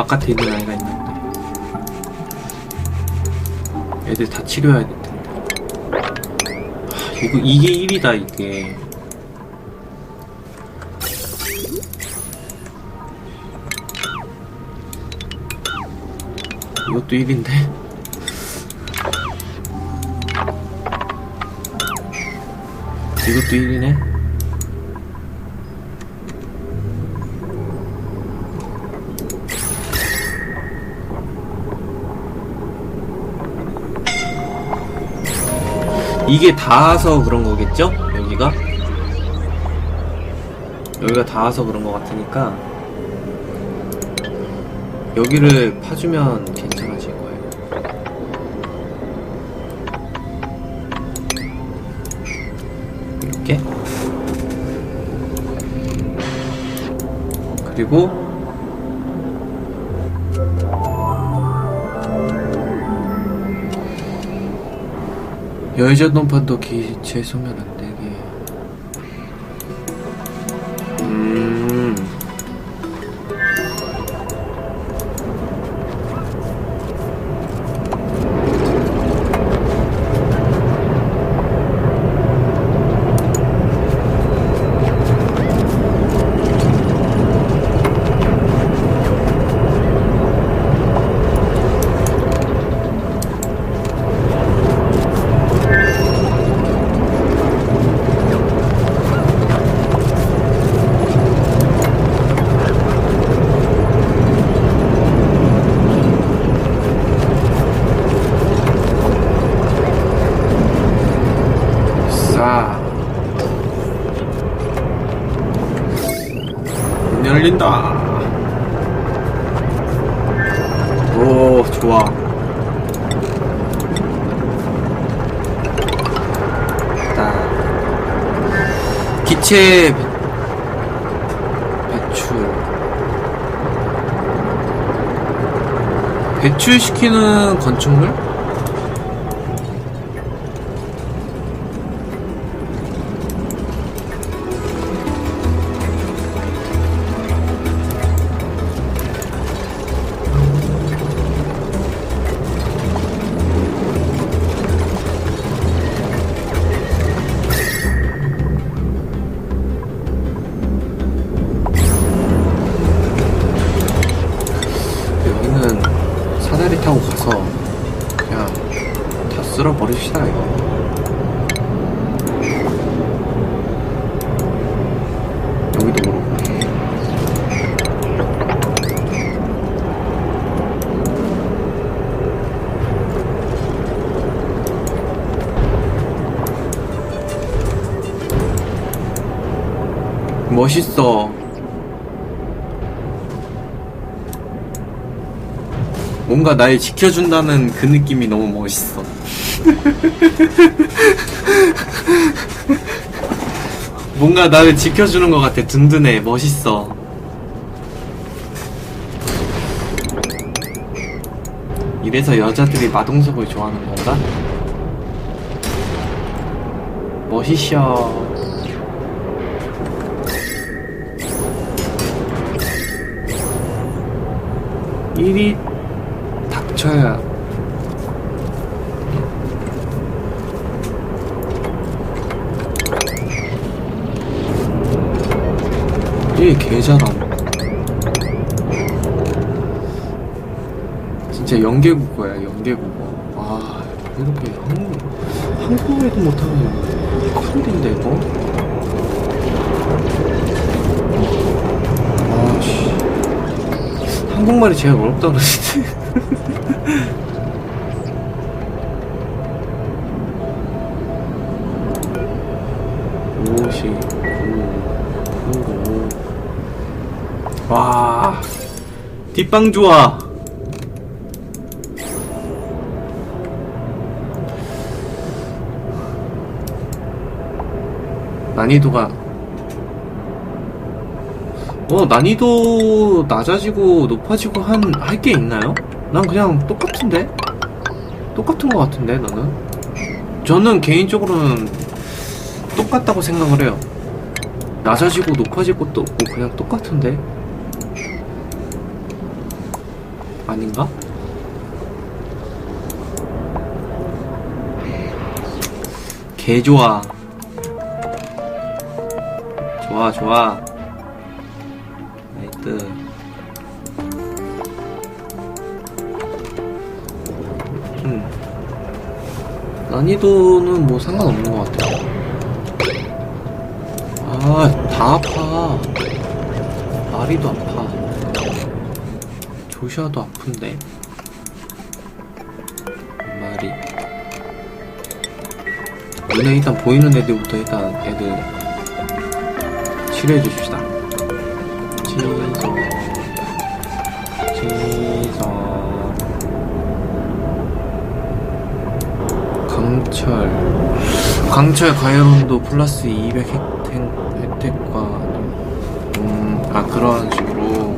바깥에 있는 아이가 있는데. 애들 다 치료해야 될 텐데 하, 이거 이게 1이다 이게. 이것도 1인데? 이것도 1이네 이게 닿아서 그런 거겠죠? 여기가? 여기가 닿아서 그런 거 같으니까 여기를 파주면 괜찮아질 거예요. 이렇게 그리고 여의전 동판도 기체 되 문 열린다. 오, 좋아. 딱. 기체 배- 배출. 배출시키는 건축물? 멋있어 뭔가 날 지켜준다는 그 느낌이 너무 멋있어. 뭔가 나를 지켜주는 것 같아. 든든해. 멋있어. 이래서 여자들이 마동석을 좋아하는 건가? 멋이셔. 일이 닥쳐야 얘 개잘함 진짜 연계국어야 연계국어. 와 이렇게 한국 한국어에도 못하면 큰일인데 이거 한국말이 제일 어렵다 그러시지 오시 와. 뒷방 좋아 난이도가 어 난이도 낮아지고 높아지고 한 할 게 있나요? 난 그냥 똑같은데 똑같은 것 같은데 나는 저는 개인적으로는 똑같다고 생각을 해요 낮아지고 높아질 것도 없고 그냥 똑같은데 아닌가? 개 좋아. 좋아, 좋아. 음. 난이도는 뭐 상관없는 것 같아. 아, 다 아파. 마리도 아파. 조시아도 아픈데. 마리. 눈에 일단 보이는 애들부터 일단 애들 치료해 주십시다. 지성. 지성. 강철. 강철 가열온도 플러스 200 혜택, 혜택과, 음, 아, 그런 식으로.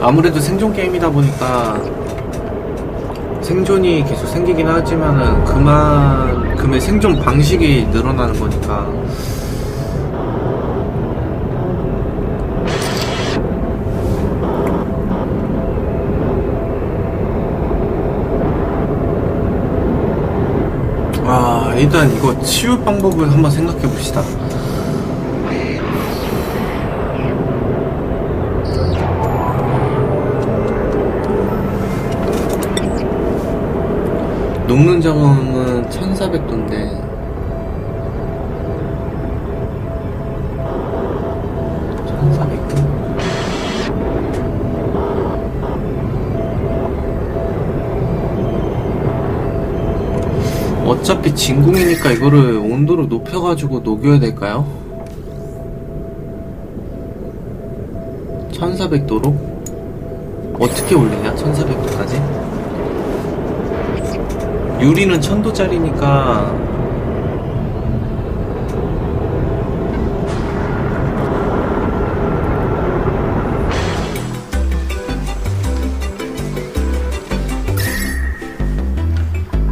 아무래도 생존 게임이다 보니까 생존이 계속 생기긴 하지만은 그만큼의 생존 방식이 늘어나는 거니까 아 일단 이거 치유 방법을 한번 생각해 봅시다. 녹는 작업은 1400도인데 1400도? 어차피 진공이니까 이거를 온도를 높여가지고 녹여야 될까요? 1400도로? 어떻게 올리냐? 1400도까지? 유리는 1000도짜리니까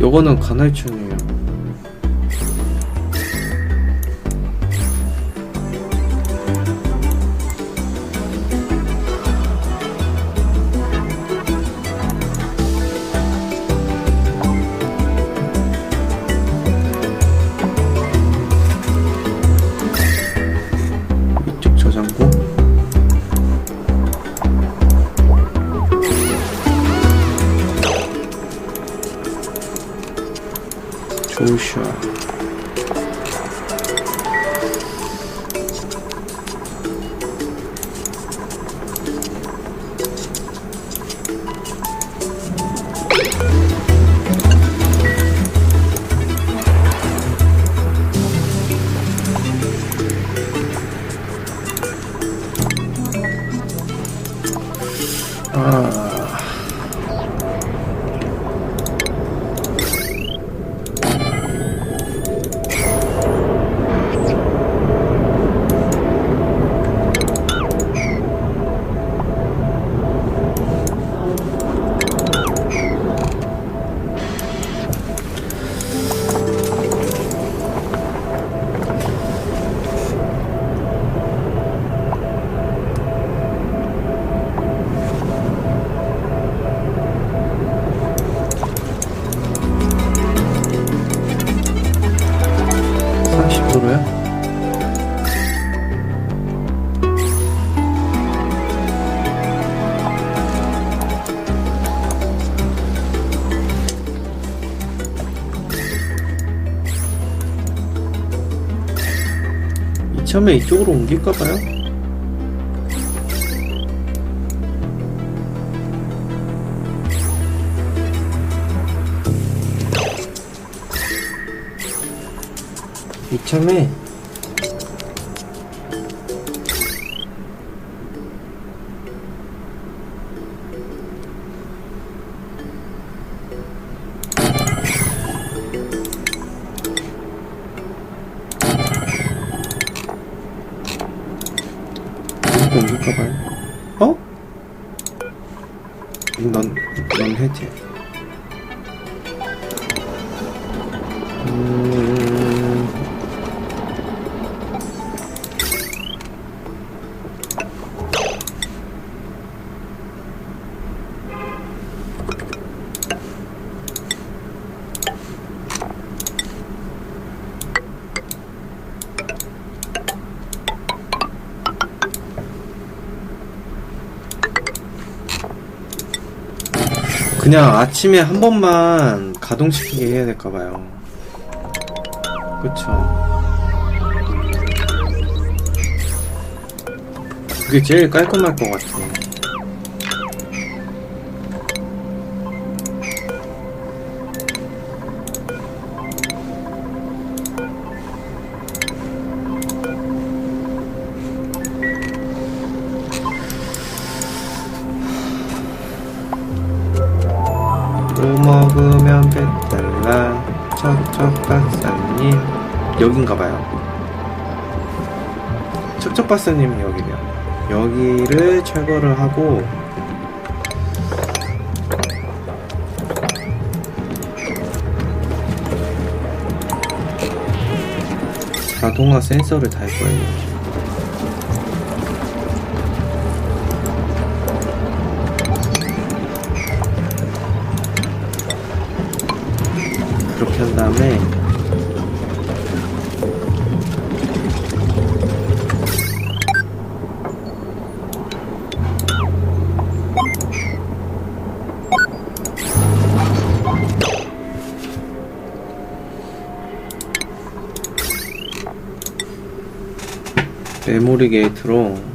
요거는 간헐천이에요 아 이참에 이쪽으로 옮길까봐요? 이참에 그냥 아침에 한 번만 가동시키게 해야 될까봐요. 그쵸. 그게 제일 깔끔할 것 같아. 또 박사님 여긴가봐요. 척척 박사님 여기래요. 여기를 철거를 하고 자동화 센서를 달 거예요. 그렇게 한 다음에 메모리 게이트로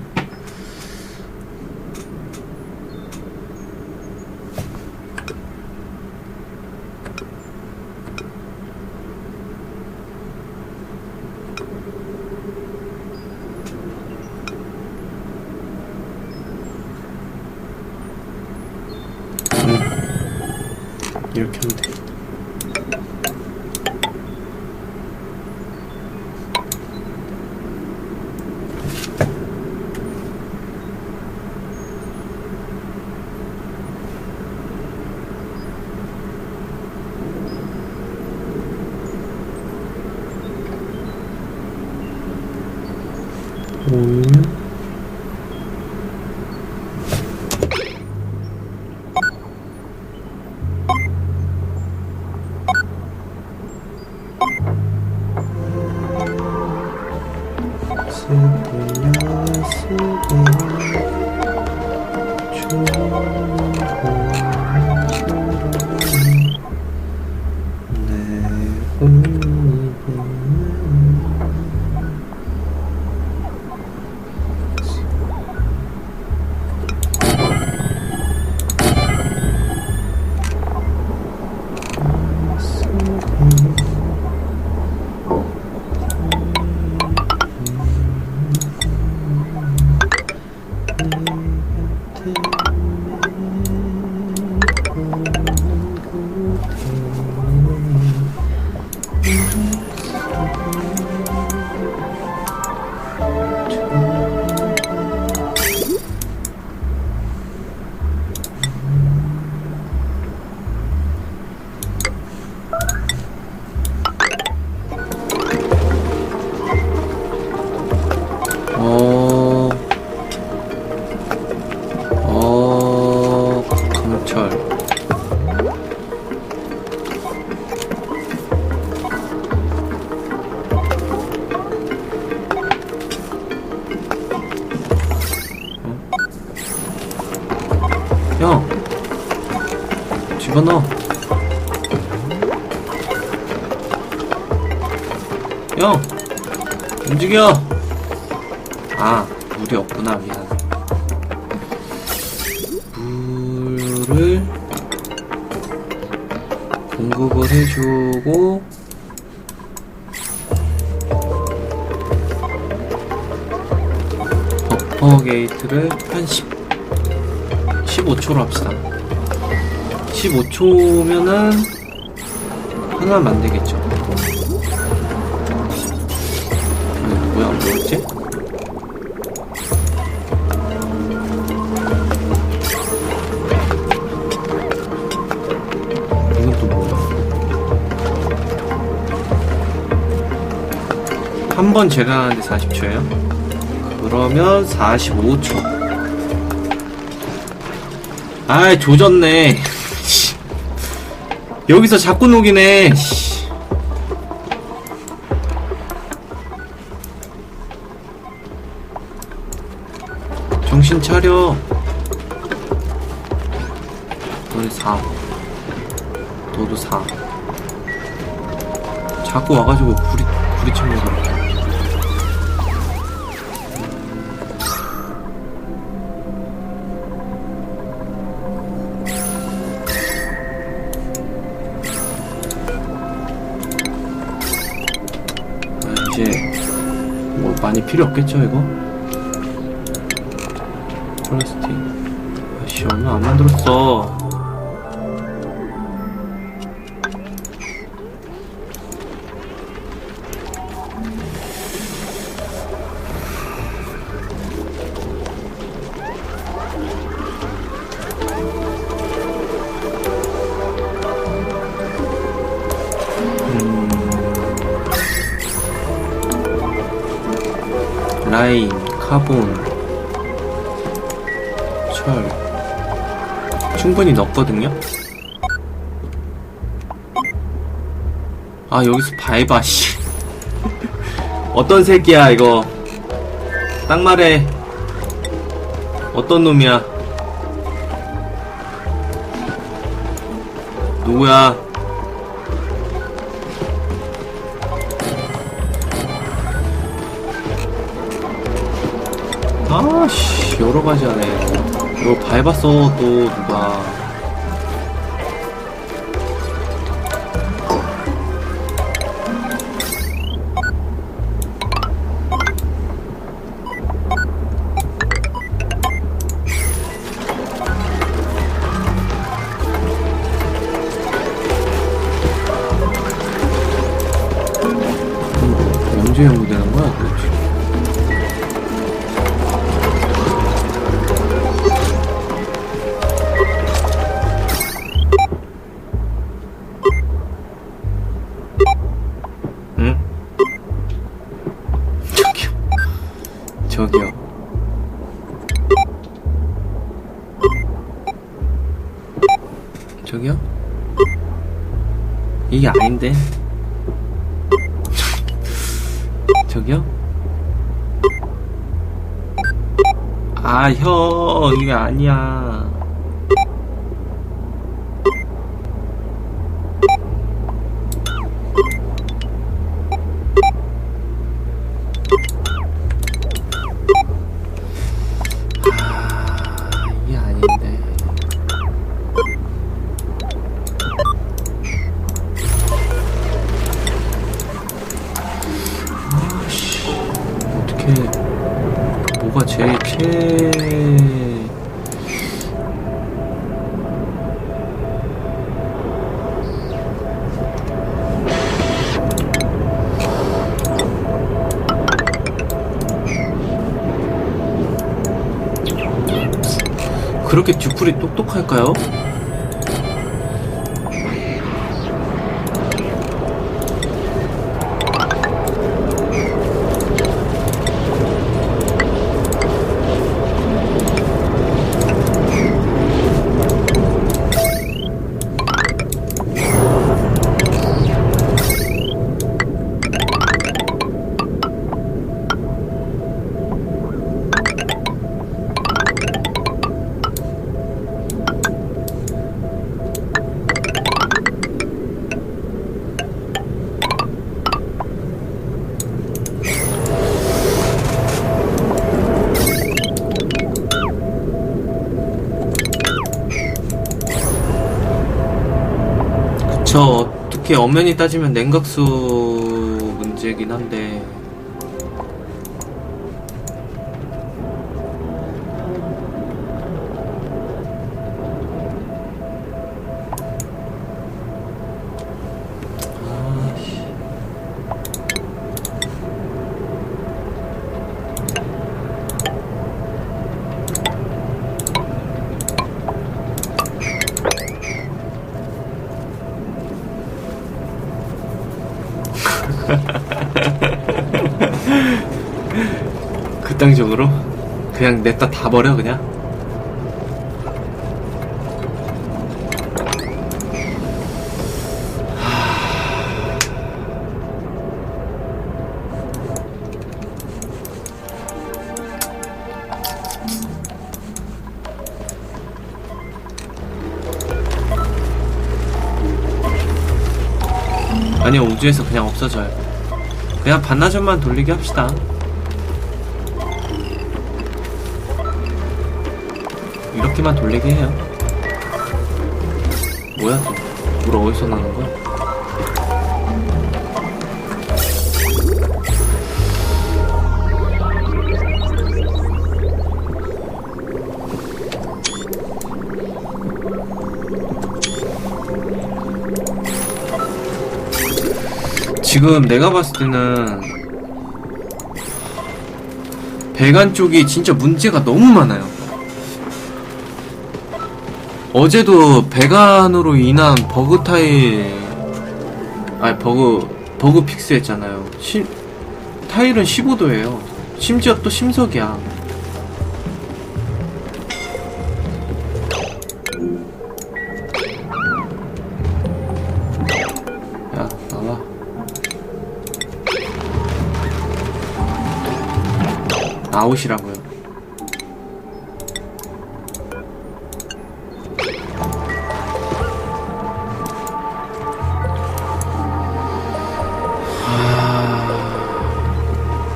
움직여. 아, 물이 없구나, 미안. 물을 공급을 해주고, 버퍼 게이트를 한 10, 15초로 합시다. 15초면은 하나 만들겠죠. 뭐야, 뭐였지? 또 뭐야? 번 재련하는데 40초예요? 그러면 45초. 아이, 조졌네. 여기서 자꾸 녹이네. 정신 차려. 너는 4. 너도 4. 자꾸 와가지고 구리, 구리 쳐먹어. 아, 이제 뭐 많이 필요 없겠죠 이거? 안 만들었어. 라인, 카본, 철 충분히 넣었거든요? 아 여기서 밟아 씨. 어떤 새끼야 이거? 딱 말해. 어떤 놈이야? 누구야? 아씨 여러 가지 하네. 이거 밟았어 또 이게 아닌데. 저기요? 아, 형, 이게 아니야. 그렇게 듀플이 똑똑할까요? 어떻게 엄연히 따지면 냉각수 문제긴 한데. 극단적으로 그냥 냈다 다 버려 그냥? 아니요 우주에서 그냥 없어져요. 그냥 반나절만 돌리게 합시다 이렇게만 돌리게 해요. 뭐야 또물 어디서 나는 거야? 지금 내가 봤을 때는 배관 쪽이 진짜 문제가 너무 많아요. 어제도 배관으로 인한 버그 타일, 아니 버그 버그 픽스 했잖아요. 심, 타일은 15도예요. 심지어 또 심석이야. 야 나와. 나오시라고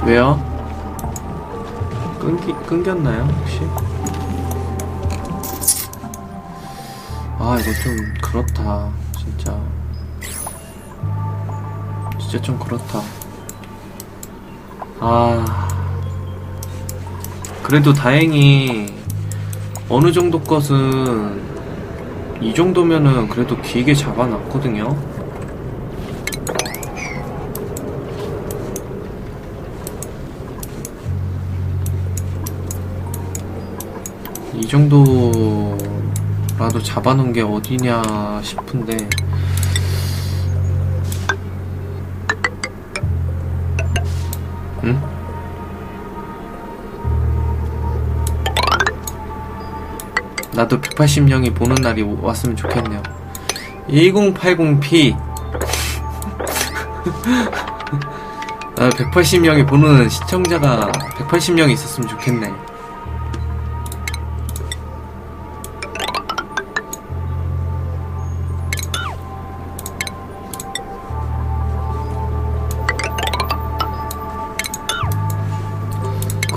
왜요? 끊기, 끊겼나요, 혹시? 아, 이거 좀 그렇다, 진짜. 진짜 좀 그렇다. 아. 그래도 다행히 어느 정도 것은 이 정도면은 그래도 길게 잡아놨거든요. 정도라도 잡아놓은 게 어디냐 싶은데 응? 나도 180명이 보는 날이 오- 왔으면 좋겠네요. 1080p. 나 180명이 보는 시청자가 180명이 있었으면 좋겠네.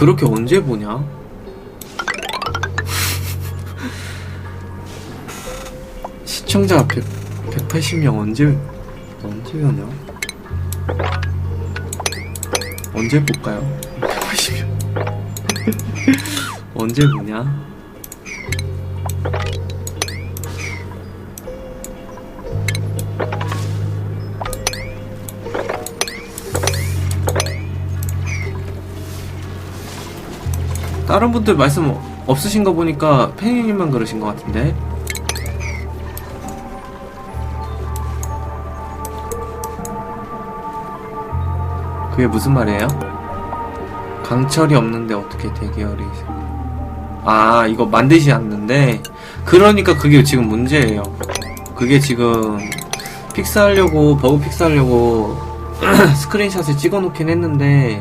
그렇게 언제 보냐? 시청자 100, 180명 언제 언제 오냐? 언제 볼까요? 180명 언제 보냐? 다른 분들 말씀 없으신 거 보니까 팬님만 그러신 것 같은데 그게 무슨 말이에요? 강철이 없는데 어떻게 있어요? 아 이거 만드지 않는데 그러니까 그게 지금 문제예요 그게 지금 픽스하려고 버그 픽스하려고 스크린샷을 찍어 놓긴 했는데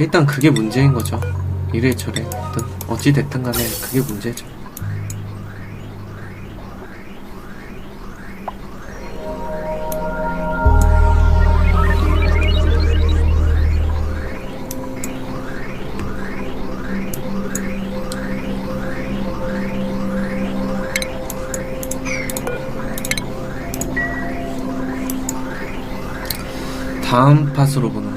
일단 그게 문제인 거죠. 이래 저래. 됐든 어찌 됐든 간에 그게 문제죠. 다음 팟으로 보는